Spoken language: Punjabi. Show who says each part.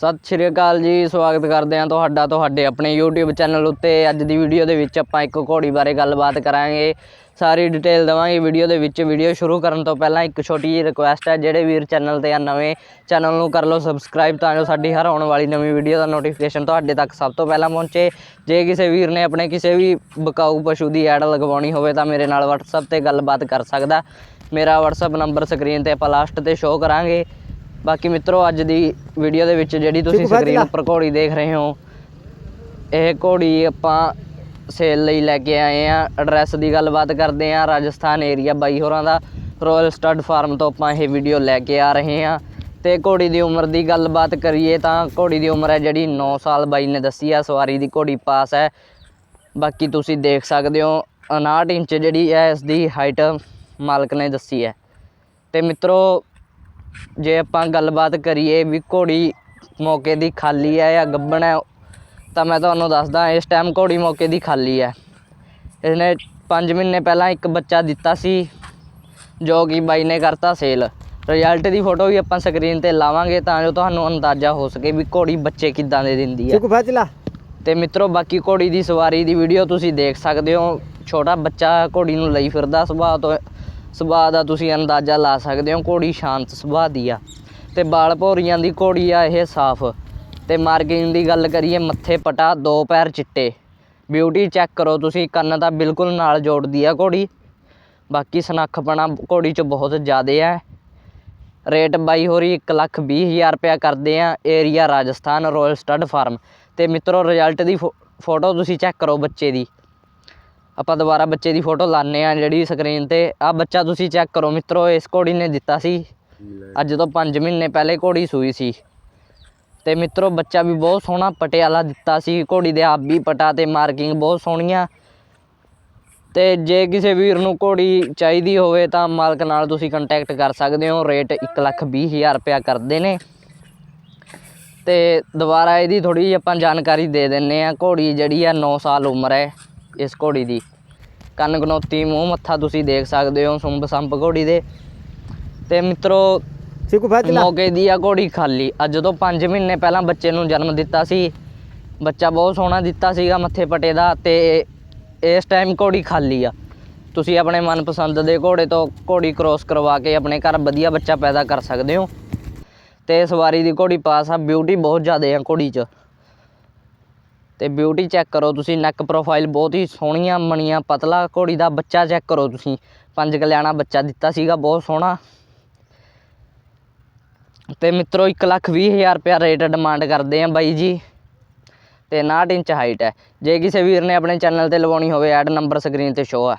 Speaker 1: ਸਤਿ ਸ਼੍ਰੀ ਅਕਾਲ ਜੀ, ਸਵਾਗਤ ਕਰਦੇ ਹਾਂ ਤੁਹਾਡਾ, ਤੁਹਾਡੇ ਆਪਣੇ YouTube ਚੈਨਲ ਉੱਤੇ। ਅੱਜ ਦੀ ਵੀਡੀਓ ਦੇ ਵਿੱਚ ਆਪਾਂ ਇੱਕ ਘੋੜੀ ਬਾਰੇ ਗੱਲਬਾਤ ਕਰਾਂਗੇ। ਸਾਰੀ ਡਿਟੇਲ ਦਵਾਂਗੇ ਵੀਡੀਓ ਦੇ ਵਿੱਚ। ਵੀਡੀਓ ਸ਼ੁਰੂ ਕਰਨ ਤੋਂ ਪਹਿਲਾਂ ਇੱਕ ਛੋਟੀ ਜਿਹੀ ਰਿਕੁਐਸਟ ਹੈ, ਜਿਹੜੇ ਵੀਰ ਚੈਨਲ ਤੇ ਆ, ਨਵੇਂ ਚੈਨਲ ਨੂੰ ਕਰ ਲਓ ਸਬਸਕ੍ਰਾਈਬ ਤਾਂ ਜੋ ਸਾਡੀ ਹਰ ਆਉਣ ਵਾਲੀ ਨਵੀਂ ਵੀਡੀਓ ਦਾ ਨੋਟੀਫਿਕੇਸ਼ਨ ਤੁਹਾਡੇ ਤੱਕ ਸਭ ਤੋਂ ਪਹਿਲਾਂ ਪਹੁੰਚੇ। ਜੇ ਕਿਸੇ ਵੀਰ ਨੇ ਆਪਣੇ ਕਿਸੇ ਵੀ ਬਕਾਊ ਪਸ਼ੂ ਦੀ ਐਡ ਲਗਵਾਉਣੀ ਹੋਵੇ ਤਾਂ ਮੇਰੇ ਨਾਲ WhatsApp ਤੇ ਗੱਲਬਾਤ ਕਰ ਸਕਦਾ। ਮੇਰਾ WhatsApp ਨੰਬਰ ਸਕਰੀਨ ਤੇ ਆਪਾਂ ਲਾਸਟ ਤੇ ਸ਼ੋਅ ਕਰਾਂਗੇ। ਬਾਕੀ ਮਿੱਤਰੋ ਅੱਜ ਦੀ ਵੀਡੀਓ ਦੇ ਵਿੱਚ ਜਿਹੜੀ ਤੁਸੀਂ ਸਕਰੀਨ ਉੱਪਰ ਘੋੜੀ ਦੇਖ ਰਹੇ ਹੋ ਇਹ ਘੋੜੀ ਆਪਾਂ ਸੇਲ ਲਈ ਲੈ ਕੇ ਆਏ ਆ ਐਡਰੈਸ ਦੀ ਗੱਲਬਾਤ ਕਰਦੇ ਆ ਰਾਜਸਥਾਨ ਏਰੀਆ ਬਾਈ ਹੋਰਾਂ ਦਾ। ਰਾਇਲ ਸਟੱਡ ਫਾਰਮ ਤੋਂ ਆਪਾਂ ਇਹ ਵੀਡੀਓ ਲੈ ਕੇ ਆ ਰਹੇ ਆ ਤੇ ਘੋੜੀ ਦੀ ਉਮਰ ਦੀ ਗੱਲਬਾਤ ਕਰੀਏ ਤਾਂ ਘੋੜੀ ਦੀ ਉਮਰ ਹੈ ਜਿਹੜੀ 9 ਸਾਲ ਬਾਈ ਨੇ ਦੱਸੀ ਆ ਸਵਾਰੀ ਦੀ ਘੋੜੀ ਪਾਸ ਹੈ। ਬਾਕੀ ਤੁਸੀਂ ਦੇਖ ਸਕਦੇ ਹੋ 59 ਇੰਚ ਜਿਹੜੀ ਹੈ ਇਸ ਦੀ ਹਾਈਟ ਮਾਲਕ ਨੇ ਦੱਸੀ ਹੈ। ਤੇ ਮਿੱਤਰੋ ਜੇ ਆਪਾਂ ਗੱਲਬਾਤ ਕਰੀਏ ਵੀ ਘੋੜੀ ਮੌਕੇ ਦੀ ਖਾਲੀ ਹੈ ਜਾਂ ਗੱਬਣ ਹੈ ਤਾਂ ਮੈਂ ਤੁਹਾਨੂੰ ਦੱਸਦਾ ਇਸ ਟਾਈਮ ਘੋੜੀ ਮੌਕੇ ਦੀ ਖਾਲੀ ਹੈ। ਇਹਨੇ 5 ਮਹੀਨੇ ਪਹਿਲਾਂ ਇੱਕ ਬੱਚਾ ਦਿੱਤਾ ਸੀ ਜੋ ਕਿ ਬਾਈ ਨੇ ਕਰਤਾ ਸੇਲ ਰਿਜ਼ਲਟ ਦੀ ਫੋਟੋ ਵੀ ਆਪਾਂ ਸਕਰੀਨ ਤੇ ਲਾਵਾਂਗੇ ਤਾਂ ਜੋ ਤੁਹਾਨੂੰ ਅੰਦਾਜ਼ਾ ਹੋ ਸਕੇ ਵੀ ਘੋੜੀ ਬੱਚੇ ਕਿੱਦਾਂ ਦੇ ਦਿੰਦੀ ਹੈ।
Speaker 2: ਚੁੱਕ ਫਾਚਲਾ
Speaker 1: ਤੇ ਮਿੱਤਰੋ ਬਾਕੀ ਘੋੜੀ ਦੀ ਸਵਾਰੀ ਦੀ ਵੀਡੀਓ ਤੁਸੀਂ ਦੇਖ ਸਕਦੇ ਹੋ। ਛੋਟਾ ਬੱਚਾ ਘੋੜੀ ਨੂੰ ਲਈ ਫਿਰਦਾ ਸੁਭਾਅ ਤੋਂ ਸੁਭਾਅ ਦਾ ਤੁਸੀਂ ਅੰਦਾਜ਼ਾ ਲਾ ਸਕਦੇ ਹੋ, ਘੋੜੀ ਸ਼ਾਂਤ ਸੁਭਾਅ ਦੀ ਆ। ਤੇ ਬਾਲ ਭੌਰੀਆਂ ਦੀ ਘੋੜੀ ਆ ਇਹ ਸਾਫ਼। ਤੇ ਮਾਰਕਿੰਗ ਦੀ ਗੱਲ ਕਰੀਏ, ਮੱਥੇ ਪਟਾ, ਦੋ ਪੈਰ ਚਿੱਟੇ। ਬਿਊਟੀ ਚੈੱਕ ਕਰੋ ਤੁਸੀਂ, ਕੰਨ ਤਾਂ ਬਿਲਕੁਲ ਨਾਲ ਜੋੜਦੀ ਆ ਘੋੜੀ। ਬਾਕੀ ਸਨੱਖਪਣਾ ਘੋੜੀ 'ਚ ਬਹੁਤ ਜ਼ਿਆਦਾ ਹੈ ਰੇਟ ਬਾਈ ਹੋਰੀ 1 ਲੱਖ ਵੀਹ ਹਜ਼ਾਰ ਰੁਪਇਆ ਕਰਦੇ ਆ, area Rajasthan royal stud farm. ਤੇ ਮਿੱਤਰੋ, ਰਿਜ਼ਲਟ ਦੀ ਫੋ- ਫੋਟੋ ਤੁਸੀਂ ਚੈੱਕ ਕਰੋ ਬੱਚੇ ਦੀ। ਆਪਾਂ ਦੁਬਾਰਾ ਬੱਚੇ ਦੀ ਫੋਟੋ ਲਾਣੇ ਆ ਜਿਹੜੀ ਸਕਰੀਨ ਤੇ। ਆ ਬੱਚਾ ਤੁਸੀਂ ਚੈੱਕ ਕਰੋ ਮਿੱਤਰੋ, ਇਸ ਘੋੜੀ ਨੇ ਦਿੱਤਾ ਸੀ। ਅੱਜ ਤੋਂ 5 ਮਹੀਨੇ ਪਹਿਲੇ ਘੋੜੀ ਸੂਈ ਸੀ। ਤੇ ਮਿੱਤਰੋ, ਬੱਚਾ ਵੀ ਬਹੁਤ ਸੋਹਣਾ ਪਟਿਆਲਾ ਦਿੱਤਾ ਸੀ। ਘੋੜੀ ਦੇ ਆਪ ਵੀ ਪਟਾ ਤੇ ਮਾਰਕਿੰਗ ਬਹੁਤ ਸੋਹਣੀਆਂ। ਤੇ ਜੇ ਕਿਸੇ ਵੀਰ ਨੂੰ ਘੋੜੀ ਚਾਹੀਦੀ ਹੋਵੇ ਤਾਂ ਮਾਲਕ ਨਾਲ ਤੁਸੀਂ ਕੰਟੈਕਟ ਕਰ ਸਕਦੇ ਹੋ। ਰੇਟ 1 ਲੱਖ ਵੀਹ ਹਜ਼ਾਰ ਰੁਪਇਆ ਕਰਦੇ ਨੇ। ਤੇ ਦੁਬਾਰਾ ਇਹਦੀ ਥੋੜੀ ਜਿਹੀ ਆਪਾਂ ਜਾਣਕਾਰੀ ਦੇ ਦਿੰਨੇ ਆ ਘੋੜੀ ਜਿਹੜੀ ਆ 9 ਸਾਲ ਉਮਰ ਹੈ। ਇਸ ਘੋੜੀ ਦੀ। ਕੰਨ ਗਨੋਤੀ ਮੂੰਹ ਮੱਥਾ ਤੁਸੀਂ ਦੇਖ ਸਕਦੇ ਹੋ ਸੁੰਬ ਸੰਪ ਘੋੜੀ ਦੇ। ਤੇ ਮਿੱਤਰੋ
Speaker 2: ਚੁੱਕ ਫਾਚਲਾ
Speaker 1: ਮੌਕੇ ਦੀ ਆ ਘੋੜੀ ਖਾਲੀ। ਅੱਜ ਤੋਂ 5 ਮਹੀਨੇ ਪਹਿਲਾਂ ਬੱਚੇ ਨੂੰ ਜਨਮ ਦਿੱਤਾ ਸੀ। ਬੱਚਾ ਬਹੁਤ ਸੋਹਣਾ ਦਿੱਤਾ ਸੀਗਾ ਮੱਥੇ ਪਟੇ ਦਾ ਤੇ ਇਸ ਟਾਈਮ ਘੋੜੀ ਖਾਲੀ ਆ। ਤੁਸੀਂ ਆਪਣੇ ਮਨਪਸੰਦ ਦੇ ਘੋੜੇ ਤੋਂ ਘੋੜੀ ਕ੍ਰੋਸ ਕਰਵਾ ਕੇ ਆਪਣੇ ਘਰ ਵਧੀਆ ਬੱਚਾ ਪੈਦਾ ਕਰ ਸਕਦੇ ਹੋ। ਤੇ ਸਵਾਰੀ ਦੀ ਘੋੜੀ ਪਾਸ ਆ ਬਿਊਟੀ ਬਹੁਤ ਜ਼ਿਆਦਾ ਆ ਘੋੜੀ 'ਚ। ਅਤੇ ਬਿਊਟੀ ਚੈੱਕ ਕਰੋ ਤੁਸੀਂ ਨੈਕ ਪ੍ਰੋਫਾਈਲ ਬਹੁਤ ਹੀ ਸੋਹਣੀਆਂ ਬਣੀਆਂ, ਪਤਲਾ ਘੋੜੀ ਦਾ ਬੱਚਾ ਚੈੱਕ ਕਰੋ ਤੁਸੀਂ। ਪੰਜ ਕਲਿਆਣਾ ਬੱਚਾ ਦਿੱਤਾ ਸੀਗਾ, ਬਹੁਤ ਸੋਹਣਾ। ਤੇ ਮਿੱਤਰੋ 1 ਲੱਖ ਵੀਹ ਹਜ਼ਾਰ ਰੁਪਇਆ ਰੇਟ ਡਿਮਾਂਡ ਕਰਦੇ ਆ ਬਾਈ ਜੀ। ਤੇ 59 ਇੰਚ ਹਾਈਟ ਹੈ। ਜੇ ਕਿਸੇ ਵੀਰ ਨੇ ਆਪਣੇ ਚੈਨਲ ਤੇ ਲਵਾਉਣੀ ਹੋਵੇ ਐਡ ਨੰਬਰ ਸਕਰੀਨ ਤੇ ਸ਼ੋ ਹੈ